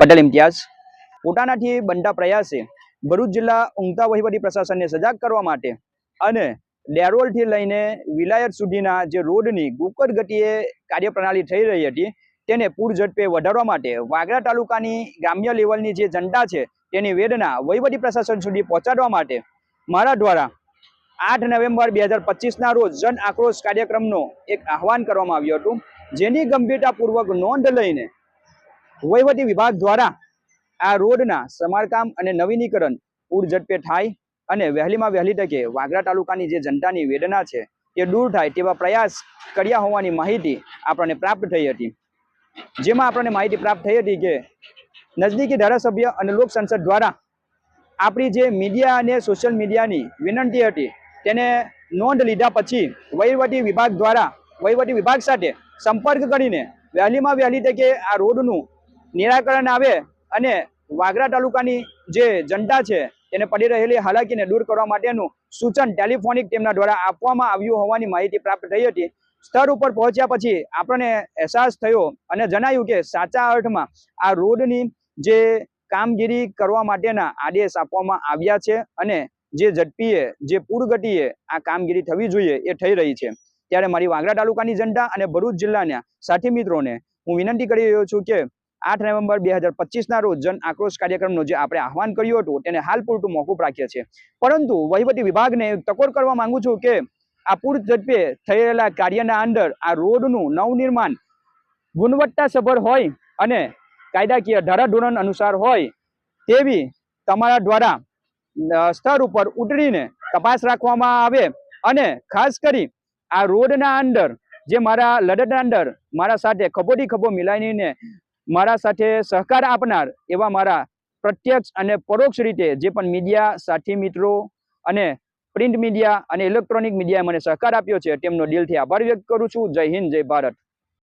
પટેલ ઇમ્તિયાઝ. પોતાનાથી બનતા પ્રયાસે ભરૂચ જિલ્લા ઊંઘતા વહીવટી પ્રશાસનને સજાગ કરવા માટે અને ડેરોલથી લઈને વિલાયત સુધીના જે રોડની ગુકર ગતિએ કાર્યપ્રણાલી થઈ રહી હતી, તેને પૂર ઝડપે વધારવા માટે વાગરા તાલુકાની ગ્રામ્ય લેવલની જે જનતા છે, તેની વેદના વહીવટી પ્રશાસન સુધી પહોંચાડવા માટે મારા દ્વારા આઠ નવેમ્બર બે હજાર પચીસના રોજ જન આક્રોશ કાર્યક્રમનો એક આહવાન કરવામાં આવ્યું હતું, જેની ગંભીરતાપૂર્વક નોંધ લઈને વહીવટી વિભાગ દ્વારા આ રોડના સમારકામ અને નવીનીકરણ પૂર ઝડપે થાય અને વહેલીમાં વહેલી તકે વાગરા તાલુકાની જે જનતાની વેદના છે તે દૂર થાય તેવા પ્રયાસ કર્યા હોવાની માહિતી આપણને પ્રાપ્ત થઈ હતી. જેમાં આપણને માહિતી પ્રાપ્ત થઈ હતી કે નજદીકી ધારાસભ્ય અને લોક સંસદ દ્વારા આપણી જે મીડિયા અને સોશિયલ મીડિયાની વિનંતી હતી તેને નોંધ લીધા પછી વહીવટી વિભાગ દ્વારા વહીવટી વિભાગ સાથે સંપર્ક કરીને વહેલીમાં વહેલી તકે આ રોડનું નિરાકરણ આવે અને વાગરા તાલુકાની જે જનતા છે તેને પડી રહેલી હાલાકીને દૂર કરવા માટેનું સૂચન ટેલિફોનિક તેમના દ્વારા આપવામાં આવ્યું હોવાની માહિતી પ્રાપ્ત થઈ હતી. સ્થળ ઉપર પહોંચ્યા પછી આપણને અહેસાસ થયો અને જણાયું કે સાચા અર્થમાં આ રોડની જે કામગીરી કરવા માટેના આદેશ આપવામાં આવ્યા છે અને જે ઝડપીએ, જે પૂરગતિએ આ કામગીરી થવી જોઈએ એ થઈ રહી છે. ત્યારે મારી વાગરા તાલુકાની જનતા અને ભરૂચ જિલ્લાના સાથી મિત્રોને હું વિનંતી કરી રહ્યો છું કે આઠ નવેમ્બર બે હજાર પચીસના રોજ જન આક્રોશ કાર્યક્રમનું જે આપણે આહવાન કર્યું હતું તેને હાલ પૂરતું મોકૂફ રાખીએ છીએ પરંતુ વહીવટી વિભાગને ટકોર કરવા માંગુ છું કે આ પૂર ઝડપે થયેલા કાર્યના અંદર આ રોડનું નવનિર્માણ ગુણવત્તાસભર હોય અને કાયદાકીય ધારાધોરણ અનુસાર હોય તેવી તમારા દ્વારા સ્તર ઉપર ઉતરીને તપાસ રાખવામાં આવે અને ખાસ કરી આ રોડના અંદર, જે મારા લડતના અંદર મારા સાથે ખભોડી ખભો મિલાવીને મારા સાથે સહકાર આપનાર એવા મારા પ્રત્યક્ષ અને પરોક્ષ રીતે જે પણ મીડિયા સાથી મિત્રો અને પ્રિન્ટ મીડિયા અને ઇલેક્ટ્રોનિક મીડિયાએ મને સહકાર આપ્યો છે, તેમનો દિલથી આભાર વ્યક્ત કરું છું. જય હિન્દ, જય ભારત.